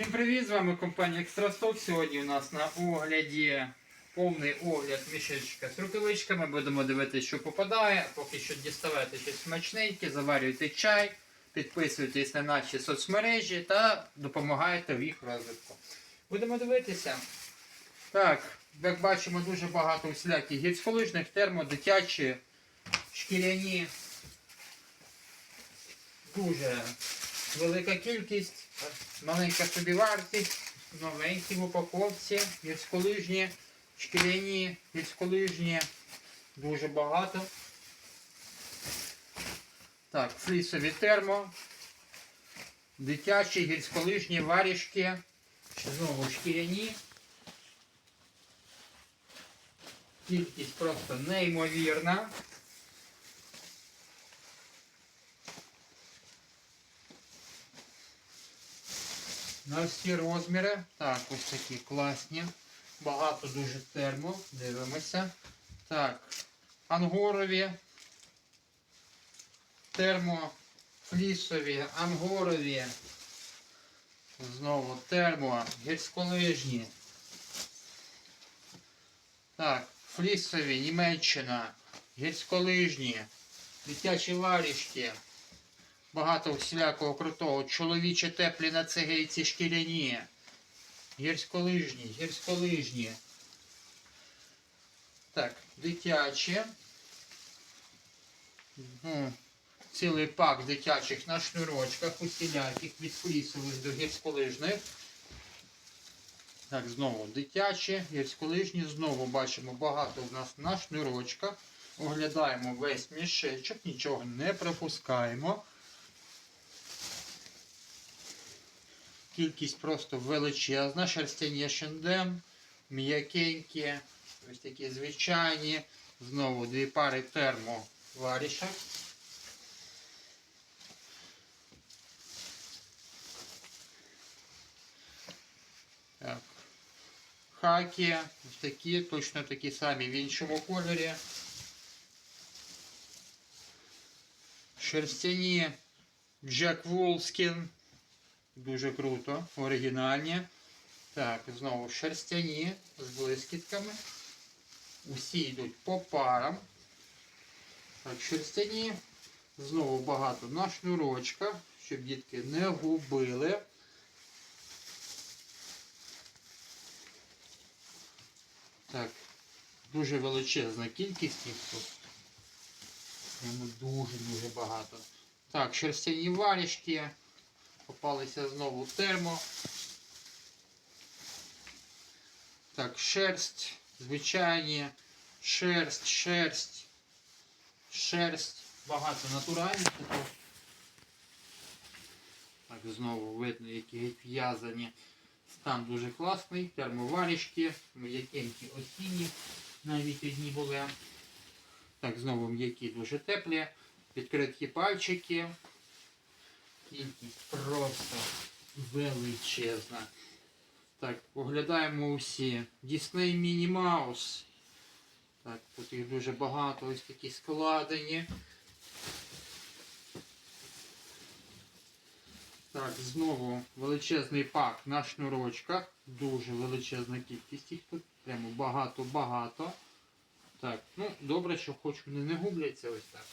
Всім привіт! З вами компанія Екстрасток. Сьогодні у нас на огляді повний огляд мішечка з рукавичками. Будемо дивитися, що попадає. Поки що діставайте щось смачненьке, заварюйте чай, підписуйтесь на наші соцмережі та допомагайте в їх розвитку. Будемо дивитися. Так, як бачимо, дуже багато усіляких гірськолижних, термо, дитячі, шкіряні. Дуже велика кількість, маленька собівартість, новенькі в упаковці, гірськолижні, шкіряні, гірськолижні, дуже багато. Так, флісові термо, дитячі гірськолижні варішки, знову шкіряні. Кількість просто неймовірна. На всі розміри. Так, ось такі класні. Багато дуже термо. Дивимося. Так, ангорові. Термо, флісові, ангорові. Знову термо, гірськолижні. Так, флісові, Німеччина, гірськолижні, дитячі варішки. Багато всілякого крутого. Чоловічі теплі на цегейці шкіряні. Гірськолижні, гірськолижні. Так, дитячі. Мгм. Цілий пак дитячих на шнурочках, усіляких від флісових до гірськолижних. Так, знову дитячі, гірськолижні. Знову бачимо багато в нас на шнурочках. Оглядаємо весь мішечок, нічого не пропускаємо. Кількість просто величезна. Шерстяні шендем, м'якенькі, ось такі звичайні. Знову дві пари термоварішок. Так. Хакі, ось такі, точно такі самі в іншому кольорі. Шерстяні Джек Волскін. Дуже круто, оригінальні. Так, знову шерстяні з блискітками. Усі йдуть по парам. Так, шерстяні. Знову багато на шнурочках, щоб дітки не губили. Так, дуже величезна кількість їх тут. Дуже-дуже багато. Так, шерстяні варішки. Попалися знову термо. Так, шерсть, звичайні, шерсть, шерсть, шерсть, багато натуральних. Так, знову видно, які в'язані. Стан дуже класний, термоварішки, м'якенькі осінні, навіть одні були. Так, знову м'які дуже теплі, відкриті пальчики. Кількість просто величезна. Так, оглядаємо усі. Disney Minnie Mouse. Так, тут їх дуже багато, ось такі складені. Так, знову величезний пак на шнурочках. Дуже величезна кількість їх тут. Прямо багато-багато. Так, ну добре, що хоч вони не губляться ось так.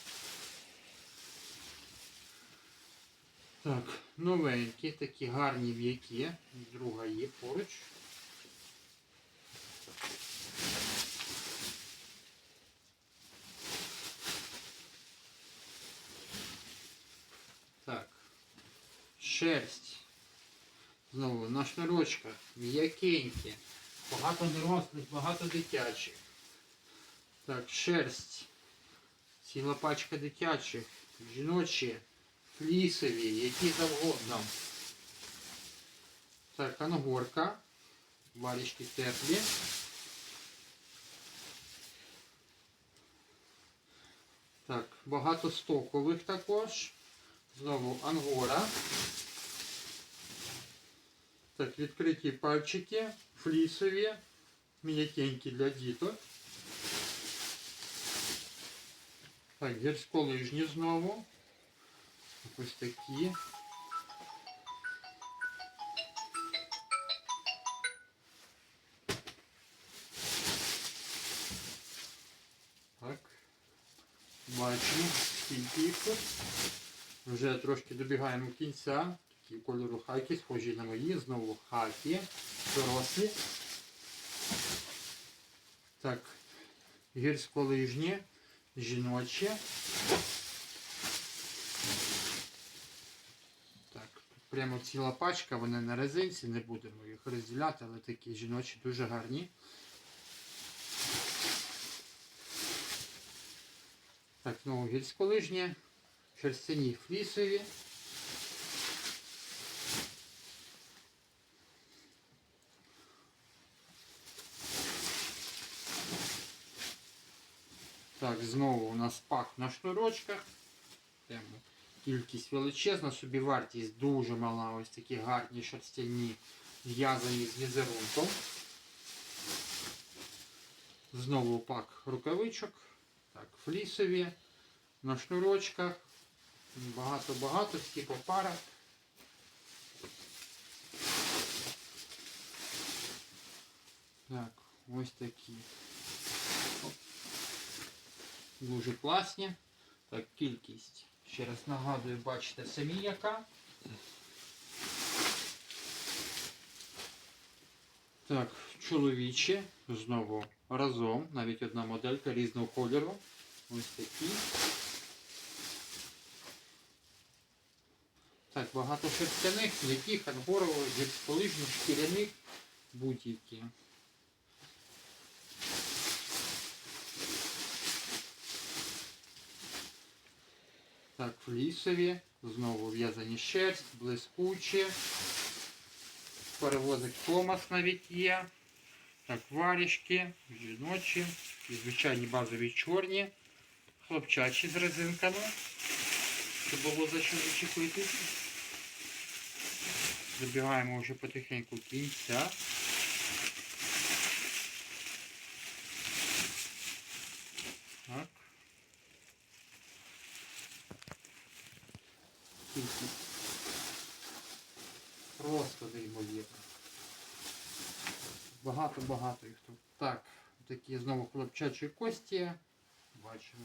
Так, новенькі, такі гарні в'які. Друга є поруч. Так. Шерсть. Знову на шнурочках. М'якенькі. Багато дорослих, багато дитячих. Так, шерсть. Ціла пачка дитячих. Жіночі флісові, які завгодно. Так, ангорка. Варішки теплі. Так, багато стокових також. Знову ангора. Так, відкриті пальчики, флісові, м'якенькі для діток. Так, гірськолижні знову. Ось такі. Так, бачимо, скільки їх тут. Вже трошки добігаємо кінця. Такі кольору хакі, схожі на мої, знову хакі, дорослі. Так, гірськолижні, жіночі. Прямо ціла пачка, вони на резинці, не будемо їх розділяти, але такі жіночі дуже гарні. Так, знову гірськолижні, шерстяні флісові. Так, знову у нас пак на шнурочках. Прямо кількість величезна, собівартість дуже мала. Ось такі гарні шерстяні зв'язані з візерунком. Знову пак рукавичок. Так, флісові на шнурочках. Багато-багато, всі по парах. Так, ось такі. Дуже класні. Так, кількість. Ще раз нагадую, бачите самі яка. Так, чоловічі. Знову разом. Навіть одна моделька різного кольору. Ось такі. Так, багато шерстяних, м'яких, ангорових, гірськолижних, шкіряних, будь-які. Флісові, знову в'язані шерсть, блискучі. Перевозик Томас навіть є. Так, варішки, жіночі, і звичайні базові чорні, хлопчачі з резинками. Щоб було за що зачепитись. Забігаємо вже потихеньку кінця. Так. Кількість. Просто неймовірно. Багато-багато їх тут. Так, такі знову хлопчачі кості. Бачимо.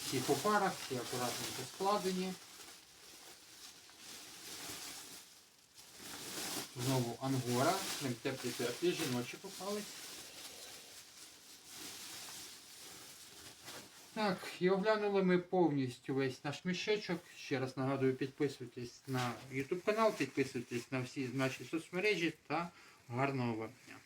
Всі по парах, всі акуратненько складені. Знову ангора, прям теплі теплі, жіночі попались. Так, і оглянули ми повністю весь наш мішечок. Ще раз нагадую, підписуйтесь на YouTube канал, підписуйтесь на всі наші соцмережі та гарного вам дня.